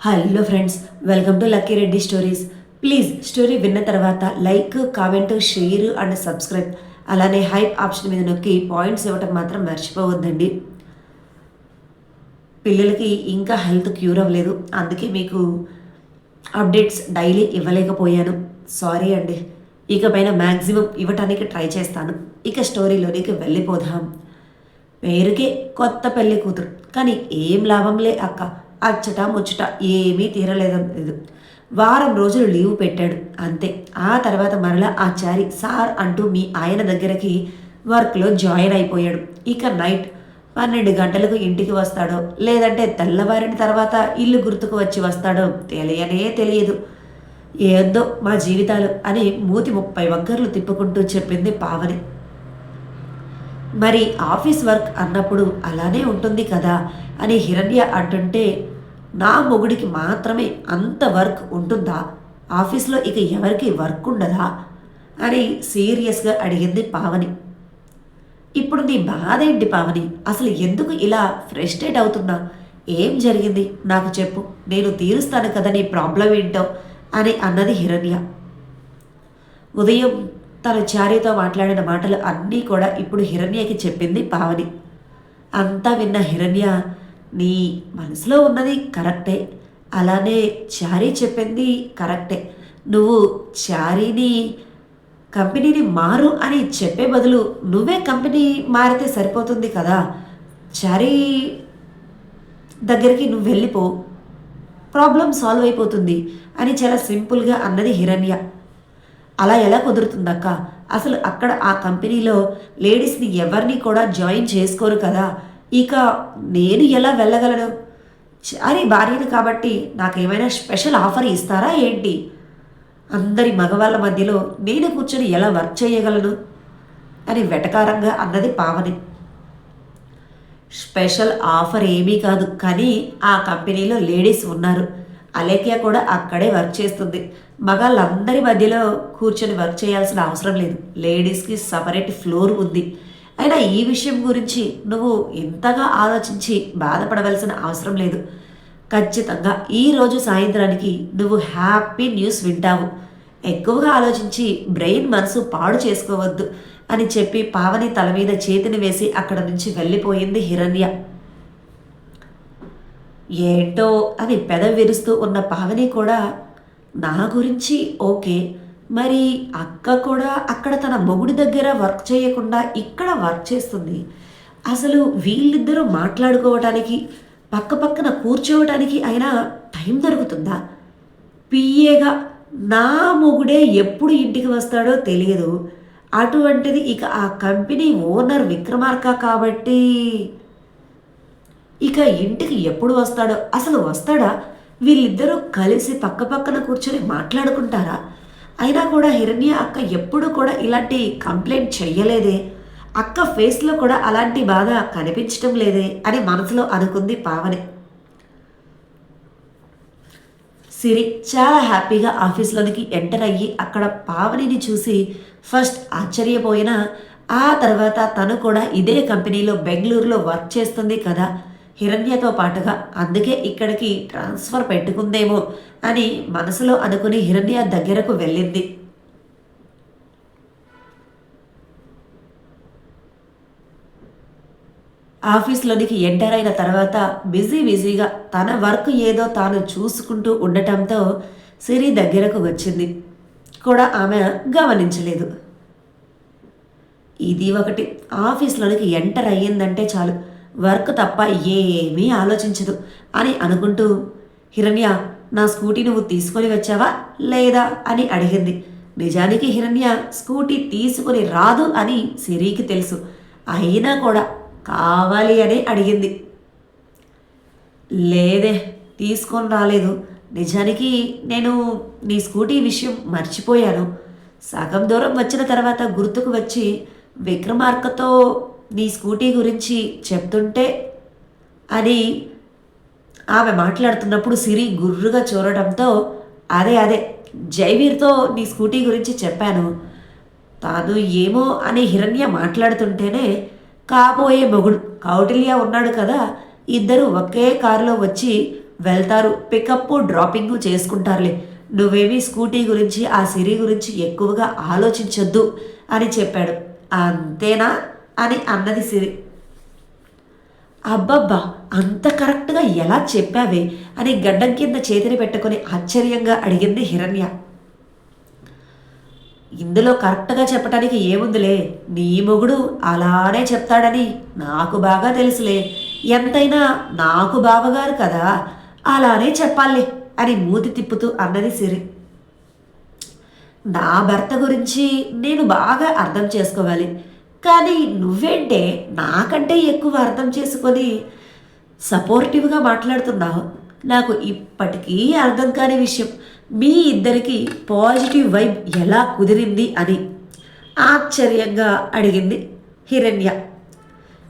Hello friends welcome to Lucky Reddy stories please story విన్న తర్వాత like comment share and subscribe అలానే hype option మీద నొక్కి points ఇవ్వటం మాత్రం మర్చిపోవద్దండి. పిల్లలకి ఇంకా హెల్త్ క్యూర్ అవ్వలేదు. అందుకే మీకు అప్డేట్స్ డైలీ ఇవ్వలేకపోయాను. సారీ అండి. ఇకపైన మ్యాక్సిమం ఇవ్వటానికి ట్రై చేస్తాను. ఇక స్టోరీలోనికి వెళ్ళిపోదాం. పేరుకే కొత్త పెళ్ళి కూతురు. కానీ ఏం లాభంలే అక్క. అచ్చట ముచ్చట ఏమీ తీరలేదు వారం రోజులు లీవ్ పెట్టాడు అంతే. ఆ తర్వాత మరలా ఆ చారి సార్ అంటూ మీ ఆయన దగ్గరికి వర్క్లో జాయిన్ అయిపోయాడు. ఇక నైట్ పన్నెండు గంటలకు ఇంటికి వస్తాడో లేదంటే తెల్లవారిన తర్వాత ఇల్లు గుర్తుకు వచ్చి వస్తాడో తెలియనే తెలియదు. ఏందో మా జీవితాలు అని మూతి ముప్పై వంకర్లు తిప్పుకుంటూ చెప్పింది పావని. మరి ఆఫీస్ వర్క్ అన్నప్పుడు అలానే ఉంటుంది కదా అని హిరణ్య అంటుంటే నా మొగుడికి మాత్రమే అంత వర్క్ ఉంటుందా? ఆఫీస్లో ఇక ఎవరికి వర్క్ ఉండదా? అని సీరియస్గా అడిగింది పావని. ఇప్పుడు నీ బాధ ఏంటి పావని? అసలు ఎందుకు ఇలా ఫ్రస్ట్రేట్ అవుతున్నా? ఏం జరిగింది? నాకు చెప్పు. నేను తీరుస్తాను కదా నీ ప్రాబ్లం ఏంటో? అని అన్నది హిరణ్య. ఉదయం తను చారీతో మాట్లాడిన మాటలు అన్నీ కూడా ఇప్పుడు హిరణ్యకి చెప్పింది పావని. అంతా విన్న హిరణ్య నీ మనసులో ఉన్నది కరెక్టే. అలానే చారీ చెప్పింది కరెక్టే. నువ్వు చారీని కంపెనీని మారు అని చెప్పే బదులు నువ్వే కంపెనీ మారితే సరిపోతుంది కదా. చారీ దగ్గరికి నువ్వు వెళ్ళిపో. ప్రాబ్లం సాల్వ్ అయిపోతుంది అని చాలా సింపుల్గా అన్నది హిరణ్య. అలా ఎలా కుదురుతుందక్క? అసలు అక్కడ ఆ కంపెనీలో లేడీస్ని ఎవరిని కూడా జాయిన్ చేసుకోరు కదా. ఇక నేను ఎలా వెళ్ళగలను? చారి భార్యను కాబట్టి నాకేమైనా స్పెషల్ ఆఫర్ ఇస్తారా ఏంటి? అందరి మగవాళ్ళ మధ్యలో నేను కూర్చొని ఎలా వర్క్ చేయగలను? అని వెటకారంగా అన్నది పావని. స్పెషల్ ఆఫర్ ఏమీ కాదు కానీ ఆ కంపెనీలో లేడీస్ ఉన్నారు. అలేఖ్య కూడా అక్కడే వర్క్ చేస్తుంది. మగాళ్ళందరి మధ్యలో కూర్చొని వర్క్ చేయాల్సిన అవసరం లేదు. లేడీస్కి సపరేట్ ఫ్లోర్ ఉంది. అయినా ఈ విషయం గురించి నువ్వు ఇంతగా ఆలోచించి బాధపడవలసిన అవసరం లేదు. ఖచ్చితంగా ఈరోజు సాయంత్రానికి నువ్వు హ్యాపీ న్యూస్ వింటావు. ఎక్కువగా ఆలోచించి బ్రెయిన్ మనసు పాడు చేసుకోవద్దు అని చెప్పి పావని తల మీద చేతిని వేసి అక్కడ నుంచి వెళ్ళిపోయింది హిరణ్య. ఏంటో అని పెద విరుస్తూ ఉన్న పావని కూడా నా గురించి ఓకే మరి అక్క కూడా అక్కడ తన మొగుడి దగ్గర వర్క్ చేయకుండా ఇక్కడ వర్క్ చేస్తుంది. అసలు వీళ్ళిద్దరూ మాట్లాడుకోవటానికి పక్క పక్కన కూర్చోవటానికి అయినా టైం దొరుకుతుందా? పిఏగా నా మొగుడే ఎప్పుడు ఇంటికి వస్తాడో తెలియదు. అటువంటిది ఇక ఆ కంపెనీ ఓనర్ విక్రమార్క కాబట్టి ఇక ఇంటికి ఎప్పుడు వస్తాడో అసలు వస్తాడా? వీళ్ళిద్దరూ కలిసి పక్క పక్కన కూర్చొని మాట్లాడుకుంటారా? అయినా కూడా హిరణ్య అక్క ఎప్పుడు కూడా ఇలాంటి కంప్లైంట్ చెయ్యలేదే. అక్క ఫేస్లో కూడా అలాంటి బాధ కనిపించటం లేదే అని మనసులో అనుకుంది పావని. సిరి చాలా హ్యాపీగా ఆఫీస్లోనికి ఎంటర్ అయ్యి అక్కడ పావనిని చూసి ఫస్ట్ ఆశ్చర్యపోయినా ఆ తర్వాత తను కూడా ఇదే కంపెనీలో బెంగళూరులో వర్క్ చేస్తుంది కదా. హిరణ్యతో పాటుగా అందుకే ఇక్కడికి ట్రాన్స్ఫర్ పెట్టుకుందేమో అని మనసులో అనుకుని హిరణ్య దగ్గరకు వెళ్ళింది. ఆఫీస్లోనికి ఎంటర్ అయిన తర్వాత బిజీ బిజీగా తన వర్క్ ఏదో తాను చూసుకుంటూ ఉండటంతో సిరి దగ్గరకు వచ్చింది. కూడా ఆమె గమనించలేదు. ఇది ఒకటి. ఆఫీస్లోనికి ఎంటర్ అయ్యిందంటే చాలు. వర్క్ తప్ప ఏమీ ఆలోచించదు అని అనుకుంటూ హిరణ్య నా స్కూటీ నువ్వు తీసుకొని వచ్చావా లేదా అని అడిగింది. నిజానికి హిరణ్య స్కూటీ తీసుకొని రాదు అని సిరికి తెలుసు. అయినా కూడా కావాలి అని అడిగింది. లేదే తీసుకొని రాలేదు. నిజానికి నేను నీ స్కూటీ విషయం మర్చిపోయాను. సగం దూరం వచ్చిన తర్వాత గుర్తుకు వచ్చి విక్రమార్కతో నీ స్కూటీ గురించి చెప్తుంటే అని ఆమె మాట్లాడుతున్నప్పుడు సిరి గుర్రుగా చూడటంతో అదే అదే జైవీర్తో నీ స్కూటీ గురించి చెప్పాను. తాను ఏమో అని హిరణ్య మాట్లాడుతుంటేనే కాబోయే మొగుడు కౌటిల్య ఉన్నాడు కదా ఇద్దరు ఒకే కారులో వచ్చి వెళ్తారు పికప్ డ్రాపింగ్ చేసుకుంటారులే. నువ్వేమీ స్కూటీ గురించి ఆ సిరి గురించి ఎక్కువగా ఆలోచించొద్దు అని చెప్పాడు. అంతేనా? అని అన్నది సిరి. అబ్బబ్బా అంత కరెక్ట్గా ఎలా చెప్పావే అని గడ్డం కింద చేతిని పెట్టుకొని ఆశ్చర్యంగా అడిగింది హిరణ్య. ఇందులో కరెక్ట్గా చెప్పటానికి ఏముందిలే? నీ మొగుడు అలానే చెప్తాడని నాకు బాగా తెలుసులే. ఎంతైనా నాకు బావగారు కదా అలానే చెప్పాలి అని మూతి తిప్పుతూ అన్నది సిరి. నా భర్త గురించి నేను బాగా అర్థం చేసుకోవాలి. కానీ నువ్వేంటే నాకంటే ఎక్కువ అర్థం చేసుకొని సపోర్టివ్గా మాట్లాడుతున్నావు. నాకు ఇప్పటికీ అర్థం కాని విషయం మీ ఇద్దరికి పాజిటివ్ వైబ్ ఎలా కుదిరింది అని ఆశ్చర్యంగా అడిగింది హిరణ్య.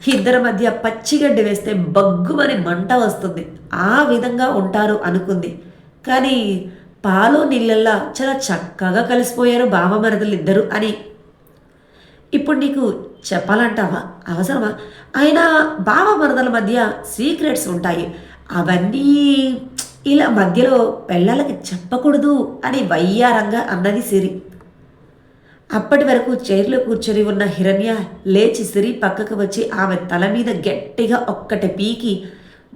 ఇద్దరి మధ్య పచ్చిగడ్డి వేస్తే బగ్గుమని మంట వస్తుంది. ఆ విధంగా ఉంటారు అనుకుంది. కానీ పాలు నీళ్ళల్లా చాలా చక్కగా కలిసిపోయారు బావమరదలు ఇద్దరు అని ఇప్పుడు నీకు చెప్పాలంటావా? అవసరమా? అయినా బావ మరదల మధ్య సీక్రెట్స్ ఉంటాయి. అవన్నీ ఇలా మధ్యలో పిల్లలకి చెప్పకూడదు అని వయ్యారంగా అన్నది సిరి. అప్పటి వరకు చైర్లో కూర్చొని ఉన్న హిరణ్య లేచి సిరి పక్కకు వచ్చి ఆమె తల మీద గట్టిగా ఒక్కటి పీకి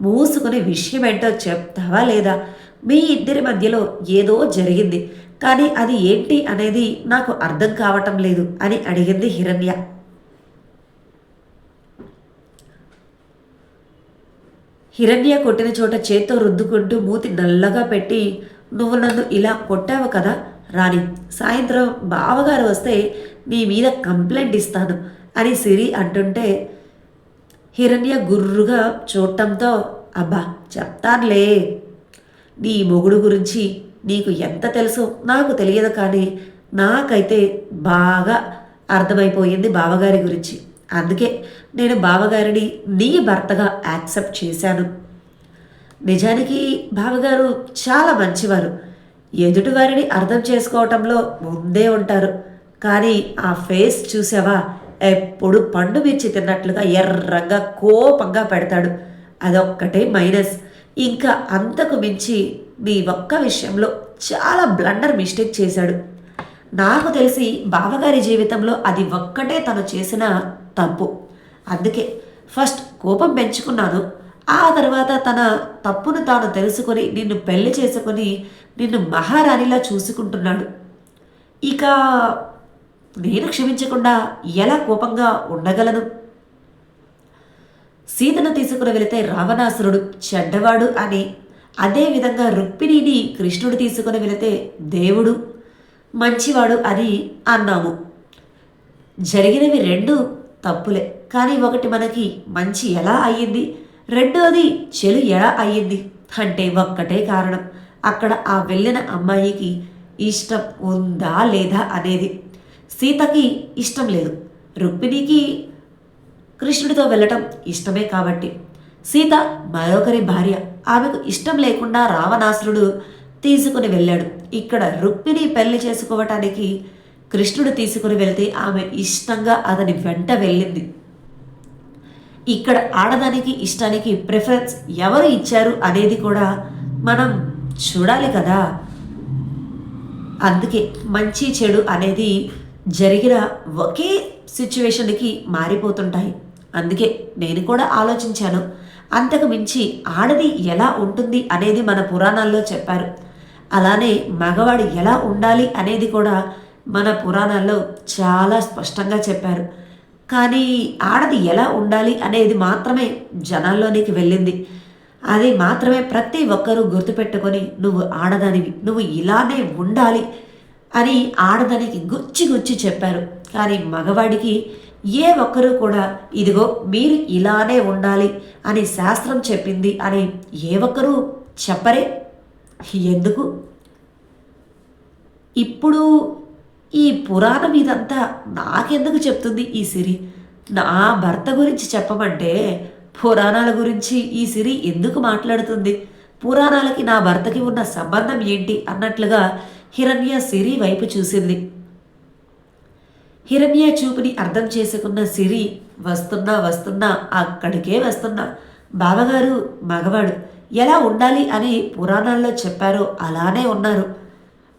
మూసుకుని విషయం ఏంటో చెప్తావా లేదా? మీ ఇద్దరి మధ్యలో ఏదో జరిగింది. కానీ అది ఏంటి అనేది నాకు అర్థం కావటం లేదు అని అడిగింది హిరణ్య. హిరణ్య కొట్టిన చోట చేత్తో రుద్దుకుంటూ మూతి నల్లగా పెట్టి నువ్వు నన్ను ఇలా కొట్టావు కదా రాణి సాయంత్రం బావగారు వస్తే నీ మీద కంప్లైంట్ ఇస్తాను అని సిరి అంటుంటే హిరణ్య గుర్రుగా చూడటంతో అబ్బా చెప్తానులే. నీ మొగుడు గురించి నీకు ఎంత తెలుసో నాకు తెలియదు కానీ నాకైతే బాగా అర్థమైపోయింది బావగారి గురించి. అందుకే నేను బావగారిని నీ భర్తగా యాక్సెప్ట్ చేశాను. నిజానికి బావగారు చాలా మంచివారు. ఎదుటివారిని అర్థం చేసుకోవటంలో ముందే ఉంటారు. కానీ ఆ ఫేస్ చూసావా? ఎప్పుడు పండు మిర్చి తిన్నట్లుగా ఎర్రగా కోపంగా పెడతాడు. అదొక్కటే మైనస్. ఇంకా అంతకు మించి నీ ఒక్క విషయంలో చాలా బ్లండర్ మిస్టేక్ చేశాడు. నాకు తెలిసి బావగారి జీవితంలో అది ఒక్కటే తను చేసిన తప్పు. అందుకే ఫస్ట్ కోపం పెంచుకున్నాను. ఆ తర్వాత తన తప్పును తాను తెలుసుకొని నిన్ను పెళ్ళి చేసుకొని నిన్ను మహారాణిలా చూసుకుంటున్నాడు. ఇక నేను క్షమించకుండా ఎలా కోపంగా ఉండగలను? సీతను తీసుకుని వెళితే రావణాసురుడు చెడ్డవాడు అని. అదేవిధంగా రుక్మిణిని కృష్ణుడు తీసుకుని వెళితే దేవుడు మంచివాడు అని అన్నాము. జరిగినవి రెండు తప్పులే కానీ ఒకటి మనకి మంచి ఎలా అయ్యింది? రెండోది చెడు ఎలా అయ్యింది? అంటే ఒక్కటే కారణం అక్కడ ఆ వెళ్ళిన అమ్మాయికి ఇష్టం ఉందా లేదా అనేది. సీతకి ఇష్టం లేదు రుక్మిణికి కృష్ణుడితో వెళ్ళటం ఇష్టమే కాబట్టి. సీత మరొకరి భార్య ఆమెకు ఇష్టం లేకుండా రావణాసురుడు తీసుకుని వెళ్ళాడు. ఇక్కడ రుక్మిణి పెళ్ళి చేసుకోవటానికి కృష్ణుడు తీసుకుని వెళితే ఆమె ఇష్టంగా అతని వెంట వెళ్ళింది. ఇక్కడ ఆడదానికి ఇష్టానికి ప్రిఫరెన్స్ ఎవరు ఇచ్చారు అనేది కూడా మనం చూడాలి కదా. అందుకే మంచి చెడు అనేది జరిగిన ఒకే సిచ్యువేషన్కి మారిపోతుంటాయి. అందుకే నేను కూడా ఆలోచించాను. అంతకు మించి ఆడది ఎలా ఉంటుంది అనేది మన పురాణాల్లో చెప్పారు. అలానే మగవాడు ఎలా ఉండాలి అనేది కూడా మన పురాణాల్లో చాలా స్పష్టంగా చెప్పారు. కానీ ఆడది ఎలా ఉండాలి అనేది మాత్రమే జనాల్లోనికి వెళ్ళింది. అది మాత్రమే ప్రతి ఒక్కరూ గుర్తుపెట్టుకొని నువ్వు ఆడదానివి నువ్వు ఇలానే ఉండాలి అని ఆడదానికి గుచ్చి గుచ్చి చెప్పారు. కానీ మగవాడికి ఏ ఒక్కరూ కూడా ఇదిగో మీరు ఇలానే ఉండాలి అని శాస్త్రం చెప్పింది అని ఏ ఒక్కరూ చెప్పరే. ఎందుకు? ఇప్పుడు ఈ పురాణం ఇదంతా నాకెందుకు చెప్తుంది ఈ సిరి? నా భర్త గురించి చెప్పమంటే పురాణాల గురించి ఈ సిరి ఎందుకు మాట్లాడుతుంది? పురాణాలకి నా భర్తకి ఉన్న సంబంధం ఏంటి అన్నట్లుగా హిరణ్య సిరి వైపు చూసింది. హిరణ్య చూపుని అర్థం చేసుకున్న సిరి వస్తున్నా వస్తున్నా అక్కడికే వస్తున్నా. బావగారు మగవాడు ఎలా ఉండాలి అని పురాణాల్లో చెప్పారో అలానే ఉన్నారు.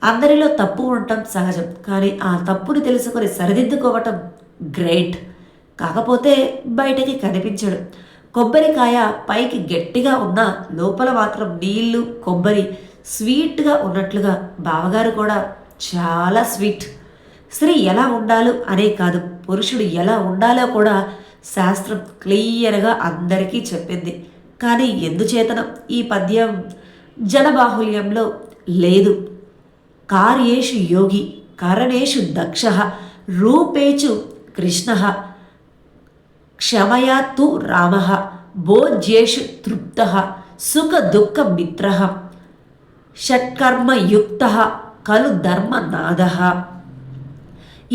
అందరిలో తప్పు ఉండటం సహజం కానీ ఆ తప్పుని తెలుసుకొని సరిదిద్దుకోవటం గ్రేట్. కాకపోతే బయటకి కనిపించడు. కొబ్బరికాయ పైకి గట్టిగా ఉన్న లోపల మాత్రం నీళ్ళు కొబ్బరి స్వీట్గా ఉన్నట్లుగా బావగారు కూడా చాలా స్వీట్. స్త్రీ ఎలా ఉండాలో అనే కాదు పురుషుడు ఎలా ఉండాలో కూడా శాస్త్రం క్లియర్గా అందరికీ చెప్పింది. కానీ ఎందుచేతనం? ఈ పద్యం జనబాహుల్యంలో లేదు. కార్యేషు యోగి కరణేషు దక్ష రూపేచు కృష్ణ క్షమయా తు రామ భోజ్యేషు తృప్త సుఖ దుఃఖ మిత్ర షట్కర్మయుక్త కలు ధర్మనాథ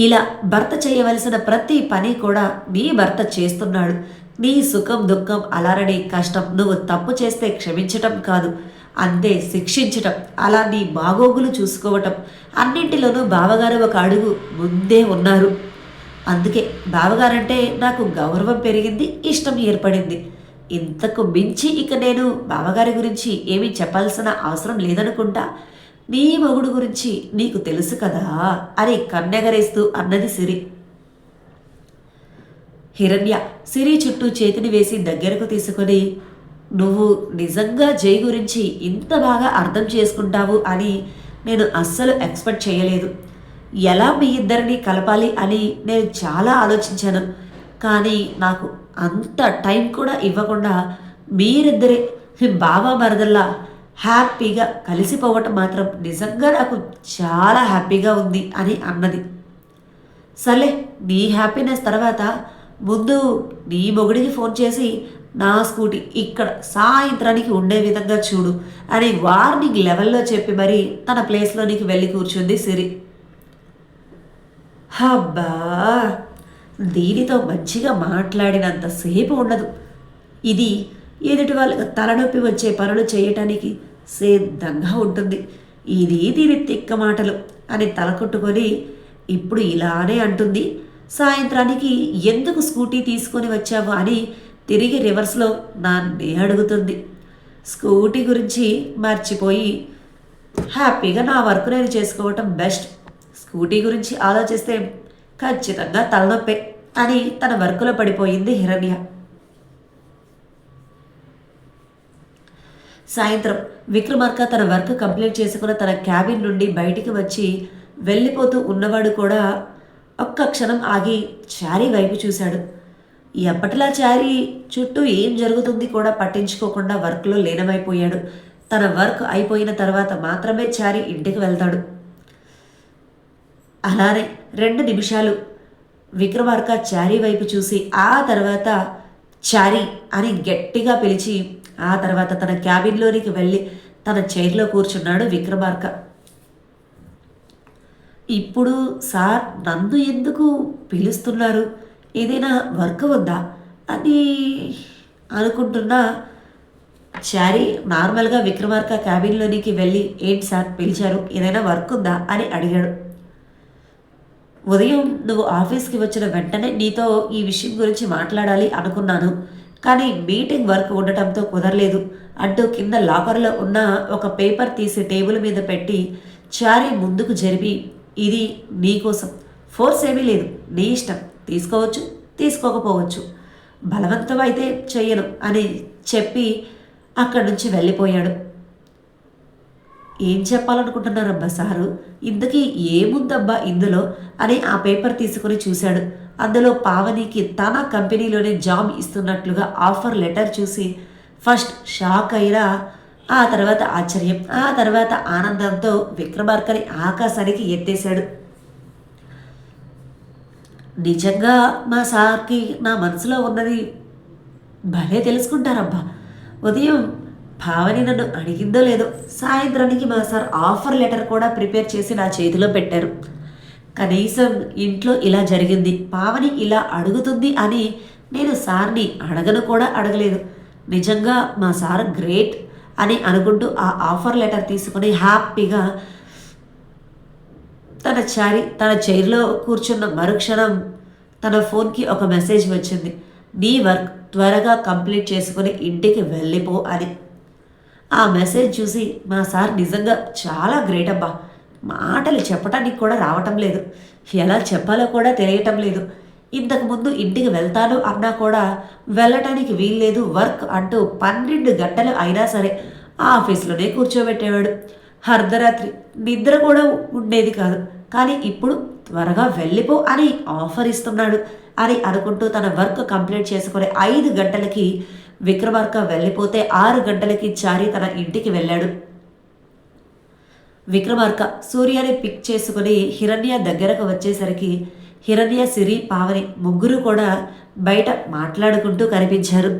ఇలా భర్త చేయవలసిన ప్రతి పని కూడా నీ భర్త చేస్తున్నాడు. నీ సుఖం దుఃఖం అలరని కష్టం నువ్వు తప్పు చేస్తే క్షమించటం కాదు. అంతే శిక్షించటం అలా నీ బాగోగులు చూసుకోవటం అన్నింటిలోనూ బావగారు ఒక అడుగు ముందే ఉన్నారు. అందుకే బావగారంటే నాకు గౌరవం పెరిగింది ఇష్టం ఏర్పడింది. ఇంతకు మించి ఇక నేను బావగారి గురించి ఏమీ చెప్పాల్సిన అవసరం లేదనుకుంటా. నీ మొగుడు గురించి నీకు తెలుసు కదా అని కన్నెగరేస్తూ అన్నది సిరి. హిరణ్య సిరి చుట్టూ చేతిని వేసి దగ్గరకు తీసుకొని నువ్వు నిజంగా జై గురించి ఇంత బాగా అర్థం చేసుకుంటావు అని నేను అస్సలు ఎక్స్పెక్ట్ చేయలేదు. ఎలా మీ ఇద్దరిని కలపాలి అని నేను చాలా ఆలోచించాను. కానీ నాకు అంత టైం కూడా ఇవ్వకుండా మీరిద్దరే బావా మరదల్లా హ్యాపీగా కలిసిపోవటం మాత్రం నిజంగా నాకు చాలా హ్యాపీగా ఉంది అని అన్నది. సర్లే నీ హ్యాపీనెస్ తర్వాత ముందు నీ మొగుడికి ఫోన్ చేసి నా స్కూటీ ఇక్కడ సాయంత్రానికి ఉండే విధంగా చూడు అని వార్నింగ్ లెవెల్లో చెప్పి మరి తన ప్లేస్లోనికి వెళ్ళి కూర్చుంది సిరి. హబ్బా! దీనితో మంచిగా మాట్లాడినంతసేపు ఉండదు. ఇది ఎదుటి వాళ్ళకి తలనొప్పి వచ్చే పనులు చేయటానికి సిద్ధంగా ఉంటుంది. ఇది దీని తిక్క మాటలు అని తలకొట్టుకొని ఇప్పుడు ఇలానే అంటుంది. సాయంత్రానికి ఎందుకు స్కూటీ తీసుకొని వచ్చావు అని తిరిగి రివర్స్లో నాన్నే అడుగుతుంది. స్కూటీ గురించి మర్చిపోయి హ్యాపీగా నా వర్క్ నేను చేసుకోవటం బెస్ట్. స్కూటీ గురించి ఆలోచిస్తే ఖచ్చితంగా తలనొప్పే అని తన వర్కులో పడిపోయింది హిరణ్య. సాయంత్రం విక్రమార్క తన వర్క్ కంప్లీట్ చేసుకున్న తన క్యాబిన్ నుండి బయటికి వచ్చి వెళ్ళిపోతూ ఉన్నవాడు కూడా ఒక్క క్షణం ఆగి చారీ వైపు చూశాడు. ఎప్పటిలా చారీ? చుట్టూ ఏం జరుగుతుంది కూడా పట్టించుకోకుండా వర్క్లో లీనమైపోయాడు. తన వర్క్ అయిపోయిన తర్వాత మాత్రమే చారీ ఇంటికి వెళ్తాడు. అలానే రెండు నిమిషాలు విక్రమార్క చారీ వైపు చూసి ఆ తర్వాత చారీ అని గట్టిగా పిలిచి ఆ తర్వాత తన క్యాబిన్లోనికి వెళ్ళి తన చైర్లో కూర్చున్నాడు విక్రమార్క. ఇప్పుడు సార్ నన్ను ఎందుకు పిలుస్తున్నారు? ఏదైనా వర్క్ ఉందా? అని అనుకుంటున్నా శారీ నార్మల్గా విక్రమార్క క్యాబిన్లోనికి వెళ్ళి ఏంటి సార్ పిలిచారు? ఏదైనా వర్క్ ఉందా? అని అడిగాడు. ఉదయం నువ్వు ఆఫీస్కి వచ్చిన వెంటనే నీతో ఈ విషయం గురించి మాట్లాడాలి అనుకున్నాను. కానీ మీటింగ్ వర్క్ ఉండటంతో కుదరలేదు. అంటూ కింద లాకర్లో ఉన్న ఒక పేపర్ తీసి టేబుల్ మీద పెట్టి చారీ ముందుకు జరిపి ఇది నీకోసం ఫోర్స్ ఏమీ లేదు. నీ ఇష్టం. తీసుకోవచ్చు తీసుకోకపోవచ్చు. బలవంతం అయితే చెయ్యను అని చెప్పి అక్కడి నుంచి వెళ్ళిపోయాడు. ఏం చెప్పాలనుకుంటున్నారబ్బా సారు? ఇంతకీ ఏముందబ్బా ఇందులో? అని ఆ పేపర్ తీసుకుని చూశాడు. అందులో పావనికి తన కంపెనీలోనే జాబ్ ఇస్తున్నట్లుగా ఆఫర్ లెటర్ చూసి ఫస్ట్ షాక్ అయినా ఆ తర్వాత ఆశ్చర్యం. ఆ తర్వాత ఆనందంతో విక్రమార్కని ఆకాశానికి ఎత్తేశాడు. నిజంగా మా సార్కి నా మనసులో ఉన్నది భలే తెలుసుకుంటారబ్బా. ఉదయం భావని నన్ను అడిగిందో లేదో సాయంత్రానికి మా సార్ ఆఫర్ లెటర్ కూడా ప్రిపేర్ చేసి నా చేతిలో పెట్టారు. కనీసం ఇంట్లో ఇలా జరిగింది. పావని ఇలా అడుగుతుంది అని నేను సార్ని అడగను కూడా అడగలేదు. నిజంగా మా సార్ గ్రేట్ అని అనుకుంటూ ఆ ఆఫర్ లెటర్ తీసుకుని హ్యాపీగా తన చారి తన చైర్లో కూర్చున్న మరుక్షణం తన ఫోన్కి ఒక మెసేజ్ వచ్చింది. నీ వర్క్ త్వరగా కంప్లీట్ చేసుకుని ఇంటికి వెళ్ళిపో అని. ఆ మెసేజ్ చూసి మా సార్ నిజంగా చాలా గ్రేట్ అబ్బా. మాటలు చెప్పడానికి కూడా రావటం లేదు. ఎలా చెప్పాలో కూడా తెలియటం లేదు. ఇంతకుముందు ఇంటికి వెళ్తాను అన్నా కూడా వెళ్ళటానికి వీల్లేదు వర్క్ అంటూ పన్నెండు గంటలు అయినా సరే ఆఫీస్లోనే కూర్చోబెట్టేవాడు. అర్ధరాత్రి నిద్ర కూడా ఉండేది కాదు. కానీ ఇప్పుడు త్వరగా వెళ్ళిపో అని ఆఫర్ ఇస్తున్నాడు అని అనుకుంటూ తన వర్క్ కంప్లీట్ చేసుకుని ఐదు గంటలకి విక్రమార్క వెళ్ళిపోతే ఆరు గంటలకి చారి తన ఇంటికి వెళ్ళాడు. విక్రమార్క సూర్యని పిక్ చేసుకుని హిరణ్య దగ్గరకు వచ్చేసరికి హిరణ్య సిరి పావని ముగ్గురు కూడా బయట మాట్లాడుకుంటూ కనిపించారు.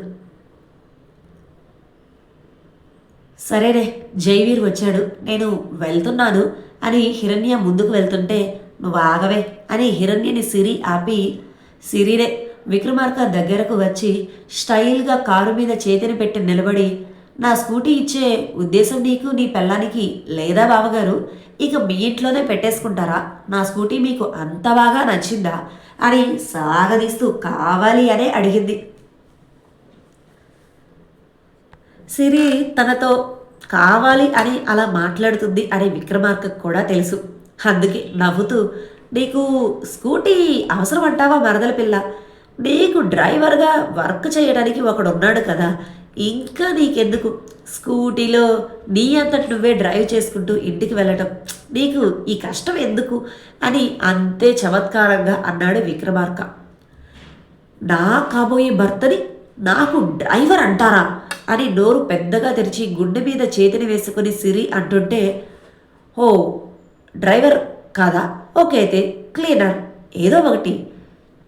సరేనే జైవీర్ వచ్చాడు. నేను వెళ్తున్నాను అని హిరణ్య ముందుకు వెళ్తుంటే నువ్వు ఆగవే అని హిరణ్యని సిరి ఆపి సిరినే విక్రమార్క దగ్గరకు వచ్చి స్టైల్గా కారు మీద చేతిని పెట్టి నిలబడి నా స్కూటీ ఇచ్చే ఉద్దేశం నీకు నీ పెళ్ళానికి లేదా బావగారు? ఇక మీ ఇంట్లోనే పెట్టేసుకుంటారా? నా స్కూటీ మీకు అంత బాగా నచ్చిందా? అని సాగదీస్తూ కావాలి అనే అడిగింది. సిరి తనతో కావాలి అని అలా మాట్లాడుతుంది అని విక్రమార్కకు కూడా తెలుసు. అందుకే నవ్వుతూ నీకు స్కూటీ అవసరం అంటావా మరదల పిల్ల? నీకు డ్రైవర్గా వర్క్ చేయడానికి ఒకడున్నాడు కదా ఇంకా నీకెందుకు? స్కూటీలో నీ అంతటి నువ్వే డ్రైవ్ చేసుకుంటూ ఇంటికి వెళ్ళటం. నీకు ఈ కష్టం ఎందుకు? అని అంతే చమత్కారంగా అన్నాడు విక్రమార్క. నా కాబోయే భర్తని నాకు డ్రైవర్ అంటారా? అని నోరు పెద్దగా తెరిచి గుండె మీద చేతిని వేసుకుని సిరి అంటుంటే ఓ డ్రైవర్ కాదా? ఓకే అయితే క్లీనర్. ఏదో ఒకటి.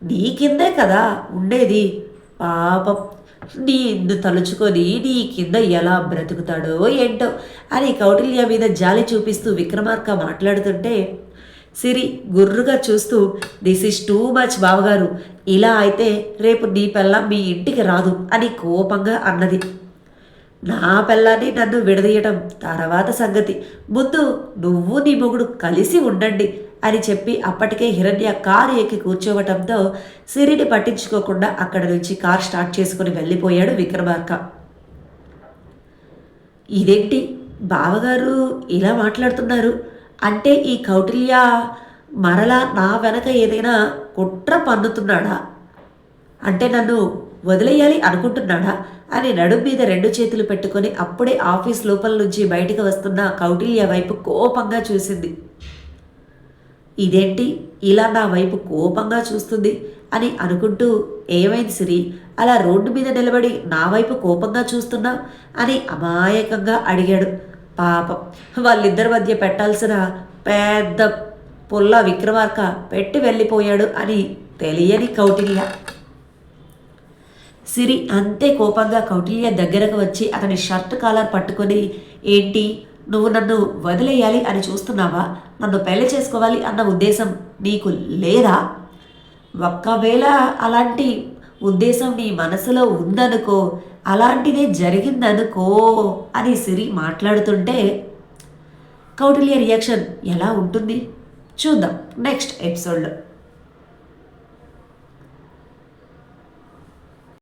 నీ కిందే కదా ఉండేది. పాపం. నీ ఇందు తలుచుకొని నీ కింద ఎలా బ్రతుకుతాడో ఏంటో అని కౌటిల్య మీద జాలి చూపిస్తూ విక్రమార్క మాట్లాడుతుంటే సిరి గుర్రుగా చూస్తూ దిస్ ఇస్ టూ మచ్ బావగారు. ఇలా అయితే రేపు నీ పిల్ల మీ ఇంటికి రాదు అని కోపంగా అన్నది. నా పిల్లాన్ని నన్ను విడదీయటం తర్వాత సంగతి. ముందు నువ్వు నీ మొగుడు కలిసి ఉండండి. అని చెప్పి అప్పటికే హిరణ్య కారు ఎక్కి కూర్చోవటంతో సిరిని పట్టించుకోకుండా అక్కడ నుంచి కార్ స్టార్ట్ చేసుకుని వెళ్ళిపోయాడు విక్రమార్క. ఇదేంటి? బావగారు ఇలా మాట్లాడుతున్నారు. అంటే ఈ కౌటిల్య మరలా నా వెనక ఏదైనా కుట్ర పన్నుతున్నాడా? అంటే నన్ను వదిలేయాలి అనుకుంటున్నాడా? అని నడుం మీద రెండు చేతులు పెట్టుకొని అప్పుడే ఆఫీస్ లోపల నుంచి బయటకు వస్తున్న కౌటిల్య వైపు కోపంగా చూసింది. ఇదేంటి? ఇలా నా వైపు కోపంగా చూస్తుంది అని అనుకుంటూ ఏమైంది సిరి? అలా రోడ్డు మీద నిలబడి నా వైపు కోపంగా చూస్తున్నా అని అమాయకంగా అడిగాడు. పాపం వాళ్ళిద్దరి మధ్య పెట్టాల్సిన పెద్ద పుల్ల విక్రమార్క పెట్టి వెళ్ళిపోయాడు అని తెలియని కౌటిల్య. సిరి అంతే కోపంగా కౌటిల్య దగ్గరకు వచ్చి అతని షర్ట్ కాలర్ పట్టుకొని ఏంటి? నువ్వు నన్ను వదిలేయాలి అని చూస్తున్నావా? నన్ను పెళ్ళి చేసుకోవాలి అన్న ఉద్దేశం నీకు లేదా ఒక్కవేళ అలాంటి ఉద్దేశం నీ మనసులో ఉందనుకో అలాంటిదే జరిగిందనుకో అని సిరి మాట్లాడుతుంటే కౌటిల్య రియాక్షన్ ఎలా ఉంటుంది? చూద్దాం నెక్స్ట్ ఎపిసోడ్లో.